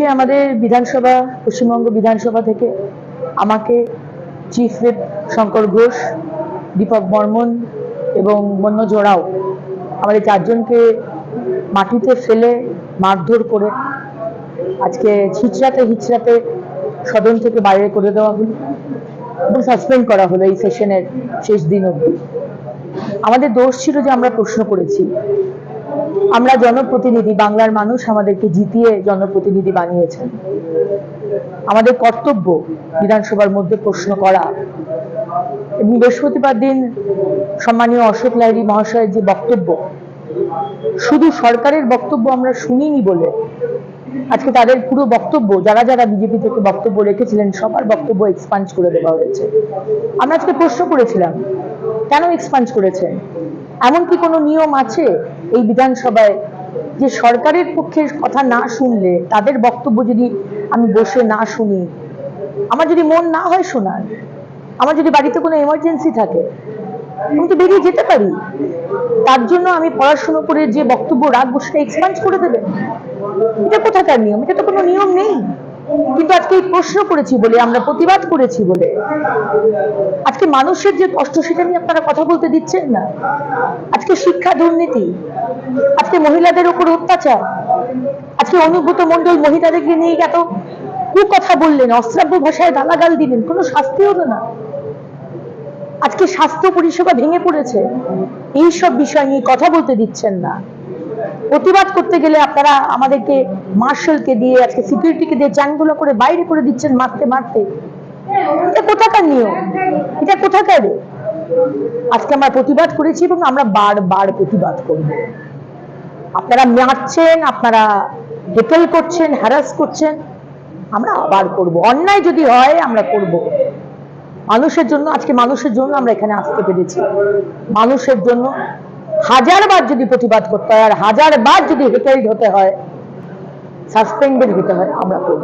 আজকে আমাদের বিধানসভা, পশ্চিমবঙ্গ বিধানসভা থেকে আমাকে চিফ হুইপ শঙ্কর ঘোষ, দীপক বর্মন এবং মন্য জোড়াও আমাদের চারজনকে মাটিতে ফেলে, মারধর করে আজকে ছিচড়াতে হিচড়াতে সদন থেকে বাইরে করে দেওয়া হলো এবং সাসপেন্ড করা হলো এই সেশনের শেষ দিন অবধি। আমাদের দোষ ছিল যে আমরা প্রশ্ন করেছি। আমরা জনপ্রতিনিধি, বাংলার মানুষ আমাদেরকে জিতিয়ে জনপ্রতিনিধি বানিয়েছেন। আমাদের কর্তব্য বিধানসভার মধ্যে প্রশ্ন করা। এবং বৃহস্পতিবার দিন সম্মানীয় অশোক লাহিড়ী মহাশয়ের যে বক্তব্য, শুধু সরকারের বক্তব্য আমরা শুনিনি বলে, আজকে তাদের পুরো বক্তব্য, যারা যারা বিজেপি থেকে বক্তব্য রেখেছিলেন, সবার বক্তব্য এক্সপাঞ্জ করে দেওয়া হয়েছে। আমরা আজকে প্রশ্ন করেছিলাম কেন এক্সপাঞ্জ করেছেন এমন কি কোনো নিয়ম আছে এই বিধানসভায় যে সরকারের পক্ষের কথা না শুনলে, তাদের বক্তব্য যদি আমি বসে না শুনি? আমার যদি মন না হয় শোনার, আমার যদি বাড়িতে কোনো এমার্জেন্সি থাকে, আমি তো বেরিয়ে যেতে পারি। তার জন্য আমি পড়াশোনা করে যে বক্তব্য রাখব, সেটা এক্সপান্স করে দেবেন এটা কোথাকার নিয়ম? এটা তো কোনো নিয়ম নেই। কিন্তু আজকে এই প্রশ্ন করেছি বলে, আমরা প্রতিবাদ করেছি বলে। আজকে মানুষের যে কষ্ট, সেটা নিয়ে আপনারা কথা বলতে দিচ্ছেন না। আজকে শিক্ষা দুর্নীতি, আজকে মহিলাদের উপর অত্যাচার, আজকে অনুভূত মন্ডল মহিলাদেরকে নিয়ে এত কুকথা বললেন, অশ্রাব্য ভাষায় গালাগাল দিলেন, কোনো শাস্তি হলো না। আজকে স্বাস্থ্য পরিষেবা ভেঙে পড়েছে এই সব বিষয় নিয়ে কথা বলতে দিচ্ছেন না। প্রতিবাদ করতে গেলে আপনারা আমাদেরকে মার্শালকে দিয়ে, আজকে সিকিউরিটিকে দিয়ে চ্যানগুলো করে বাইরে করে দিচ্ছেন মারতে মারতে। এটা কোথাকার নিয়ম? এটা কোথাকার? আজকে আমরা প্রতিবাদ করেছি এবং আমরা বারবার প্রতিবাদ করব। আপনারা মারছেন, আপনারা হেটেল করছেন হ্যারাস করছেন, আমরা আবার করব। অন্যায় যদি হয়, আমরা করব। মানুষের জন্য, আজকে মানুষের জন্য আমরা এখানে আসতে পেরেছি। মানুষের জন্য হাজার বার যদি প্রতিবাদ করতে হয়, আর হাজার বার যদি হেটেল হতে হয় সাসপেন্ডেড হতে হয়, আমরা করব।